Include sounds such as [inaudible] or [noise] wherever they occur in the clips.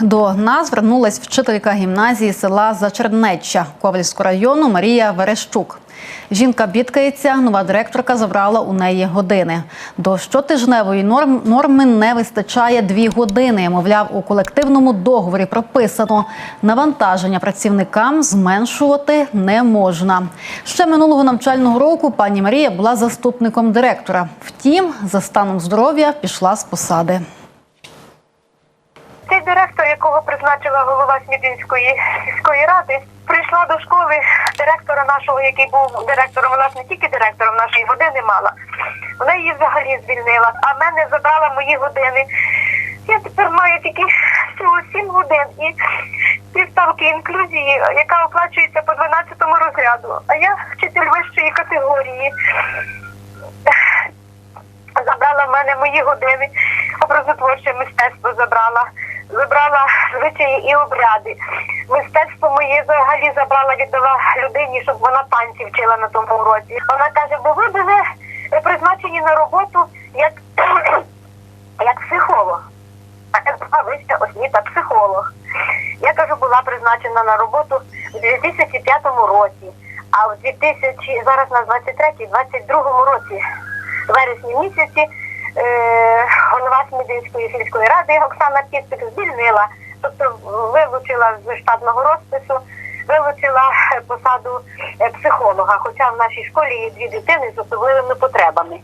До нас звернулась вчителька гімназії села Зачернеччя Ковальського району Марія Верещук. Жінка бідкається, нова директорка забрала у неї години. До щотижневої норм, норми не вистачає дві години. Мовляв, у колективному договорі прописано навантаження працівникам зменшувати не можна. Ще минулого навчального року пані Марія була заступником директора. Втім, за станом здоров'я пішла з посади. Цей директор, якого призначила голова Смідинської сільської ради, прийшла до школи директора нашого, який був директором, вона ж не тільки директором нашої години мала. Вона її взагалі звільнила, а мене забрала мої години. Я тепер маю тільки всього 7 годин і півставки інклюзії, яка оплачується по 12 розряду. А я вчитель вищої категорії. Забрала в мене мої години, образотворче мистецтво забрала, забрала звичаї і обряди. Мистецтво моє взагалі забрала, віддала людині, щоб вона танці вчила на тому уроці. Вона каже, бо ви були призначені на роботу як, [clears throat] як психолог. А вища освіта психолог. Я кажу, була призначена на роботу в 2005 році, а в 2000, зараз на 23-22 році вересні місяці е, голова Смідинської сільської ради Оксана Кіцик звільнила, тобто вилучила з штатного розпису, вилучила посаду е, психолога, хоча в нашій школі є дві дитини з особливими потребами.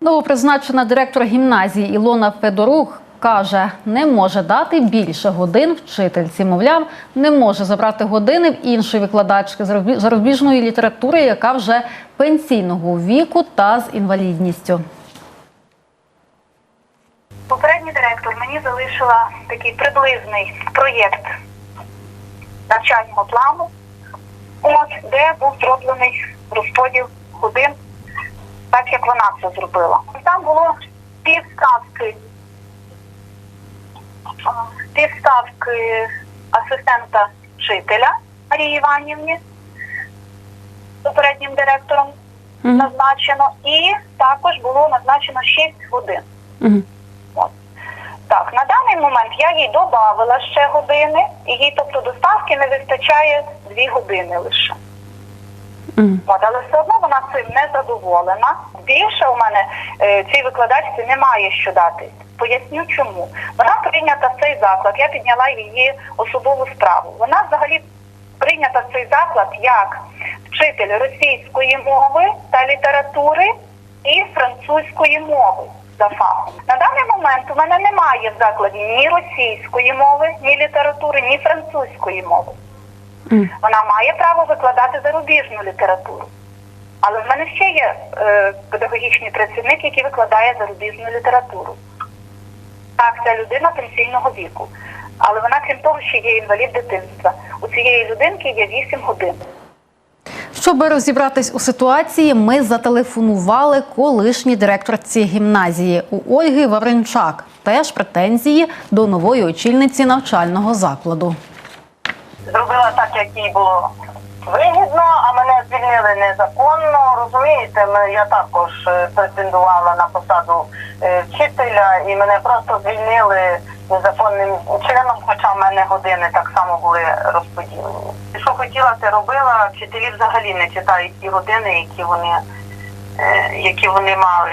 Новопризначена директор гімназії Ілона Федорук каже, не може дати більше годин вчительці. Мовляв, не може забрати години в іншої викладачки зарубі- зарубіжної літератури, яка вже пенсійного віку та з інвалідністю. Попередній директор мені залишила такий приблизний проєкт навчального плану, от, де був зроблений розподіл годин, так як вона це зробила. Там було півставки, півставки асистента вчителя Марії Іванівні, попереднім директором Мгм. назначено, і також було назначено 6 годин. От. Так, на даний момент я їй додавала ще години, і їй, тобто, до ставки не вистачає дві години лише. От, але все одно вона цим не задоволена. Більше у мене е, цій викладачці немає що дати. Поясню чому. Вона прийнята в цей заклад, я підняла її особову справу. Вона взагалі прийнята в цей заклад як вчитель російської мови та літератури і французької мови за фахом. На даний момент у мене немає в закладі ні російської мови, ні літератури, ні французької мови. Вона має право викладати зарубіжну літературу. Але в мене ще є е, педагогічний працівник, який викладає зарубіжну літературу. Так, ця людина пенсійного віку. Але вона, крім того, ще є інвалід дитинства. У цієї людинки є 8 годин. Щоб розібратись у ситуації, ми зателефонували колишній директорці гімназії у Ольги Вавренчак. Теж претензії до нової очільниці навчального закладу. Зробила так, як їй було вигідно, а мене звільнили незаконно. Розумієте, я також е, претендувала на посаду е, вчителя, і мене просто звільнили незаконним чином, хоча в мене години так само були розподілені. Що хотіла, те робила. Вчителі взагалі не читають ті години, які вони е, які вони мали,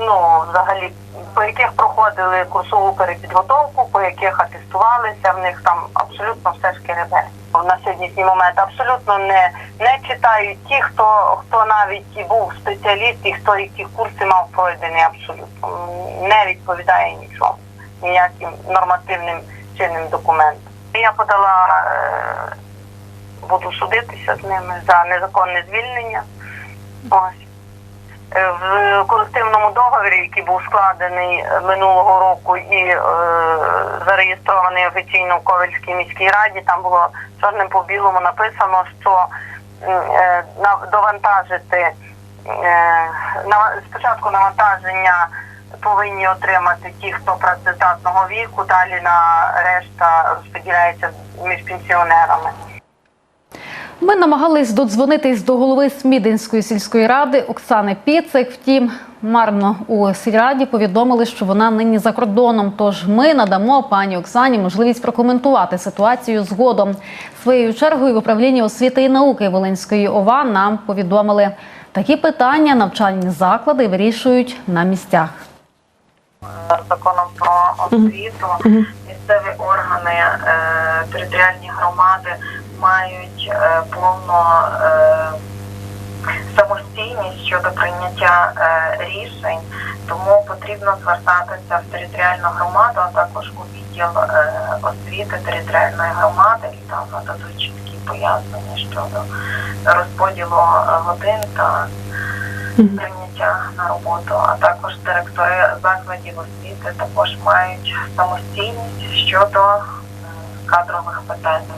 ну, взагалі, по яких проходили курсову перепідготовку, по яких атестувалися, в них там абсолютно все шкеребе. На сьогоднішній момент абсолютно не, не читають ті, хто хто навіть і був спеціаліст, і хто які курси мав пройдені, абсолютно не відповідає нічому, ніяким нормативним чинним документам. Я подала, е, буду судитися з ними за незаконне звільнення. Ось. Е, В колективному договорі, який був складений е, минулого року і е, зареєстрований офіційно в Ковельській міській раді, там було чорним по білому написано, що е, довантажити е, на, спочатку навантаження повинні отримати ті, хто працездатного віку, далі на решта розподіляється між пенсіонерами. Ми намагались додзвонитись до голови Смідинської сільської ради Оксани Піцик. Втім, марно у сільраді повідомили, що вона нині за кордоном. Тож ми надамо пані Оксані можливість прокоментувати ситуацію згодом. Своєю чергою в управлінні освіти і науки Волинської ОВА нам повідомили, такі питання навчальні заклади вирішують на місцях. законом про освіту місцеві органи, е, територіальні громади мають е, повну е, самостійність щодо прийняття е, рішень, тому потрібно звертатися в територіальну громаду, а також у відділ е, освіти територіальної громади, і там нададуть чіткі пояснення щодо розподілу годин та прийняття на роботу, а також директори закладів освіти також мають самостійність щодо кадрових питань.